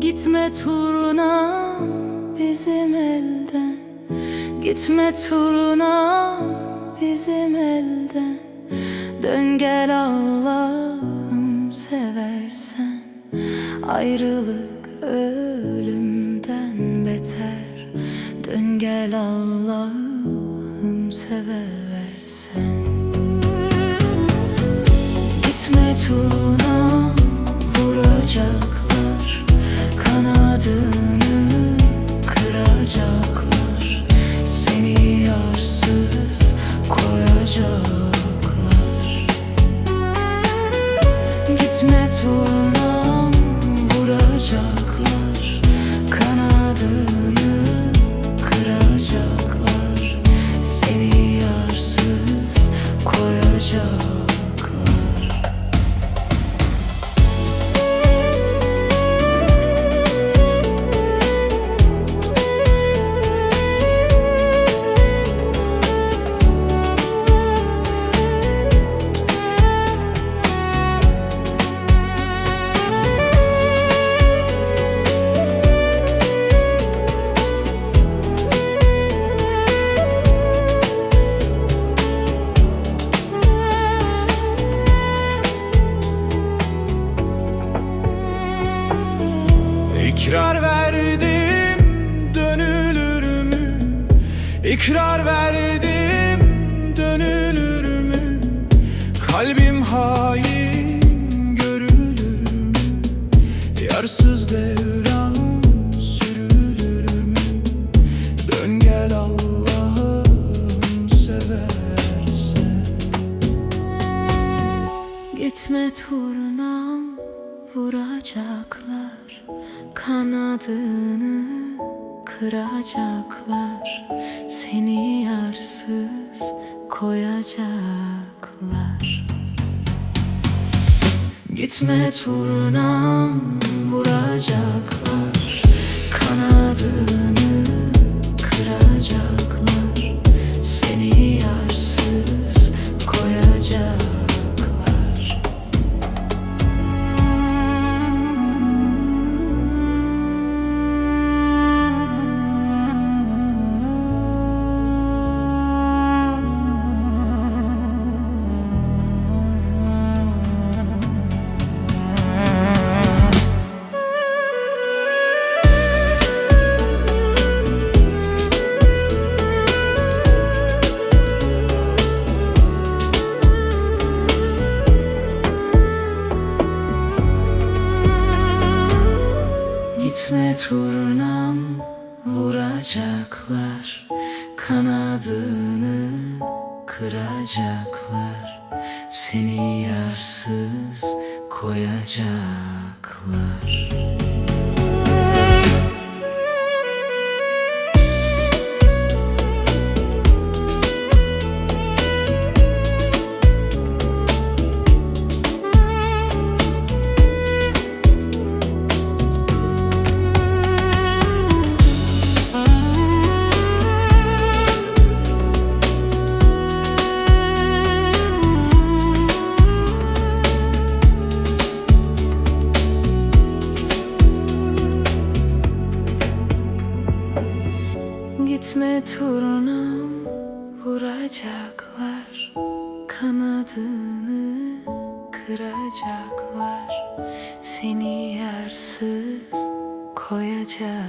Gitme turuna bizim elden. Gitme turuna bizim elden. Dön gel Allah'ım seversen. Ayrılık ölümden beter. Dön gel Allah'ım seversen. Gitme turuna İkrar verdim dönülür mü? İkrar verdim dönülür mü? Kalbim hain görülür mü? Yarsız devran sürülür mü? Dön gel Allah'ım seversen Gitme turnam vuracaklar Kanadını kıracaklar. Seni yarsız koyacaklar. Gitme turnam turnam vuracaklar Kanadını kıracaklar. Seni yarsız koyacaklar Gitme turnam vuracaklar Kanadını kıracaklar. Seni yarsız koyacaklar